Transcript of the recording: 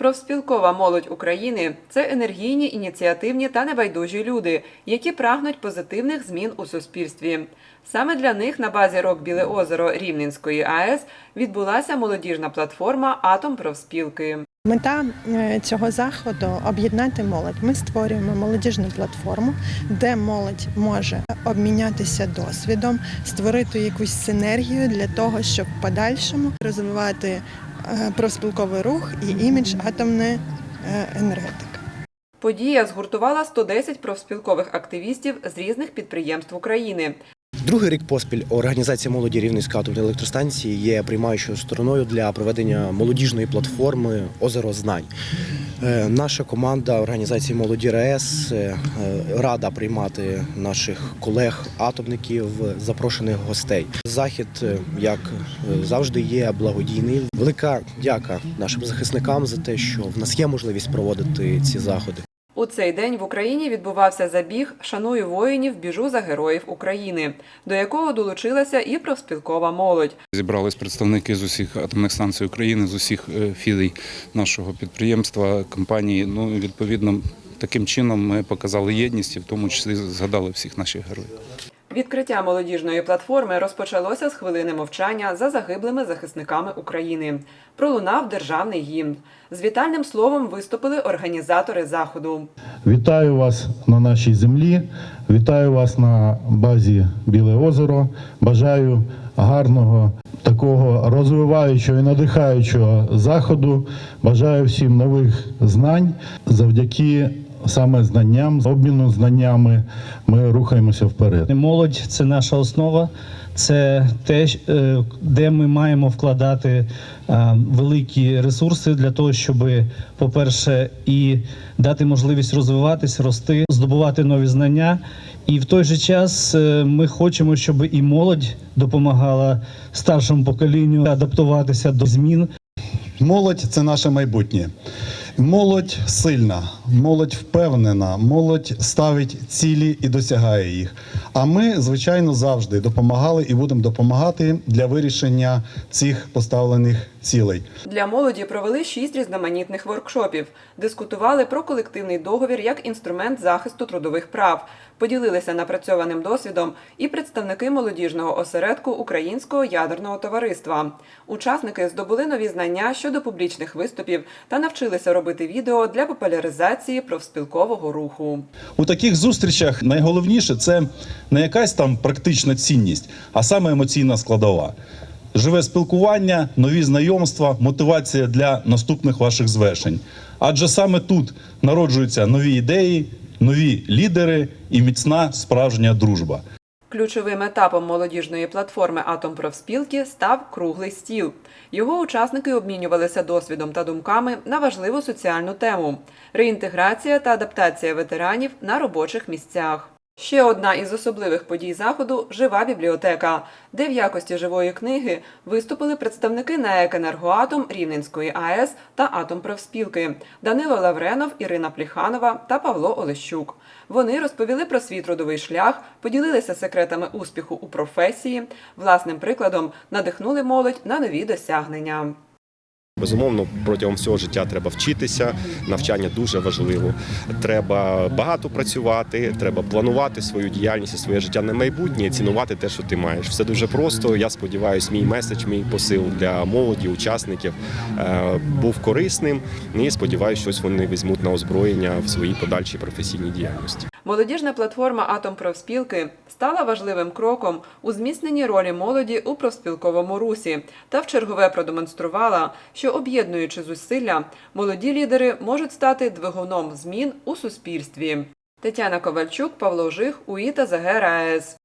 Профспілкова молодь України це енергійні, ініціативні та небайдужі люди, які прагнуть позитивних змін у суспільстві. Саме для них на базі РОК Біле озеро Рівненської АЕС відбулася молодіжна платформа Атом профспілки. Мета е, цього заходу об'єднати молодь. Ми створюємо молодіжну платформу, де молодь може обмінятися досвідом, створити якусь синергію для того, щоб в подальшому розвивати профспілковий рух і імідж атомної е, енергетики. Подія згуртувала 110 профспілкових активістів з різних підприємств України. Другий рік поспіль організація молоді Рівненської атомної електростанції є приймаючою стороною для проведення молодіжної платформи Озеро Знань. Е, Наша команда організації молоді РАЕС е, е, рада приймати наших колег-атомників, запрошених гостей. Захід, як завжди, є благодійний. Велика дяка нашим захисникам за те, що в нас є можливість проводити ці заходи. У цей день в Україні відбувався забіг Шаную воїнів, біжу за героїв України, до якого долучилася і профспілкова молодь. Зібрались представники з усіх атомних станцій України, з усіх е, філій нашого підприємства, компанії. Ну відповідно таким чином ми показали єдність і в тому числі згадали всіх наших героїв. Відкриття молодіжної платформи розпочалося з хвилини мовчання за загиблими захисниками України. Пролунав державний гімн. З вітальним словом виступили організатори заходу. Вітаю вас на нашій землі, вітаю вас на базі Біле озеро. Бажаю гарного, такого розвиваючого і надихаючого заходу. Бажаю всім нових знань. Завдяки саме знанням, обміну знаннями ми рухаємося вперед. Молодь це наша основа, це те, е, де ми маємо вкладати е, великі ресурси для того, щоб, по-перше, і дати можливість розвиватись, рости, здобувати нові знання. І в той же час е, ми хочемо, щоб і молодь допомагала старшому поколінню адаптуватися до змін. Молодь це наше майбутнє. Молодь сильна, молодь впевнена, молодь ставить цілі і досягає їх. А ми, звичайно, завжди допомагали і будемо допомагати для вирішення цих поставлених цілей. Для молоді провели шість різноманітних воркшопів, дискутували про колективний договір як інструмент захисту трудових прав, поділилися напрацьованим досвідом і представники молодіжного осередку Українського ядерного товариства. Учасники здобули нові знання щодо публічних виступів та навчилися робити відео для популяризації профспілкового руху. У таких зустрічах найголовніше це не якась там практична цінність, а саме емоційна складова. Живе спілкування, нові знайомства, мотивація для наступних ваших звершень. Адже саме тут народжуються нові ідеї, нові лідери і міцна справжня дружба. Ключовим етапом молодіжної платформи Атом профспілки став круглий стіл. Його учасники обмінювалися досвідом та думками на важливу соціальну тему реінтеграція та адаптація ветеранів на робочих місцях. Ще одна із особливих подій заходу жива бібліотека, де в якості живої книги виступили представники НАЕК «Енергоатом» Рівненської АЕС та Атомпрофспілки Данило Лавренов, Ірина Пліханова та Павло Олещук. Вони розповіли про свій трудовий шлях, поділилися секретами успіху у професії, власним прикладом надихнули молодь на нові досягнення. Безумовно, протягом всього життя треба вчитися. Навчання дуже важливо. Треба багато працювати, треба планувати свою діяльність і своє життя на майбутнє, цінувати те, що ти маєш. Все дуже просто. Я сподіваюся, мій меседж, мій посил для молоді, учасників е, був корисним. І сподіваюся, щось вони візьмуть на озброєння в своїй подальшій професійній діяльності. Молодіжна платформа Атом профспілки стала важливим кроком у зміцненні ролі молоді у профспілковому русі та вчергове продемонструвала, що об'єднуючи зусилля, молоді лідери можуть стати двигуном змін у суспільстві. Тетяна Ковальчук, Павло Жих, УІТА ЗГРАЕС.